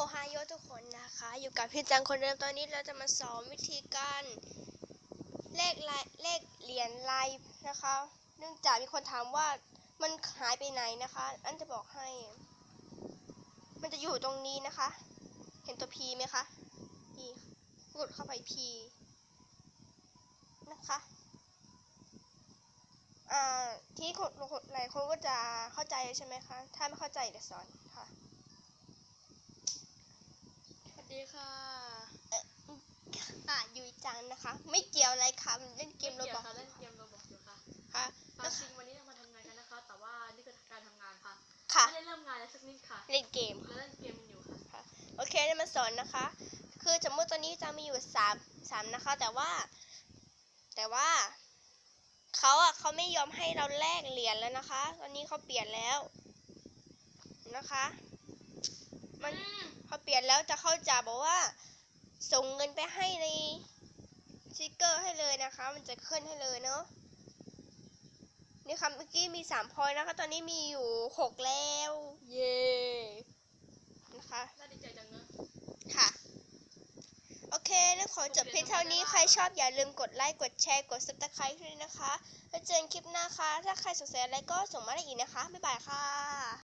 โอไฮโอทุกคนนะคะ อยู่กับพี่จังคนเดิมตอนนี้เราจะมาสอนวิธีการเลขลายเลขเหรียญลายนะคะ เนื่องจากมีคนถามว่ามันหายไปไหนนะคะ อันจะบอกให้ มันจะอยู่ตรงนี้นะคะ เห็นตัว P ไหมคะนี่กดเข้าไป P นะคะอ่าที่คนหลายคนก็จะเข้าใจใช่ไหมคะ ถ้าไม่เข้าใจเดี๋ยวสอนค่ะ สวัสดีค่ะ อะยุยจังนะคะ ไม่เกี่ยวอะไร ค่ะมันเล่นเกมโรไกี่ยวบอกค่ะเล่นเกมโรบอกอยู่ค่ะค่ะตามจริงวันนี้เรามาทำงานกันนะคะ แต่ว่านี่คือการทำงานค่ะค่ะไม่ได้เริ่มงานแล้วสักนิดค่ะ เล่นเกมเราเล่นเกมกันอยู่ค่ะโอเคได้มาสอนนะคะ คือสมมติตอนนี้จะมีอยู่สามสามนะคะ แต่ว่า แต่ว่าเขาอะเขาไม่ยอมให้เราแลกเหรียญแล้วนะคะ ตอนนี้เขาเปลี่ยนแล้วนะคะ มันอืมเขาเปลี่ยนแล้วจะเขาจะบอกว่าส่งเงินไปให้ใน สติกเกอร์ให้เลยนะคะ มันจะขึ้นให้เลยเนาะนี่ค่ะเมื่อกี้มีสามพอยนะคะ ตอนนี้มีอยู่หกแล้ว เย้นะคะน่าดีใจจังเนอะค่ะ โอเคนะขอจบเพียงเท่านี้ ใครชอบอย่าลืมกดไลค์ กดแชร์ กด subscribe ด้วยนะคะ แล้วเจอกันคลิปหน้าค่ะ ถ้าใครสงสัยอะไรก็ส่งมาได้อีกนะคะ บ๊ายบายค่ะ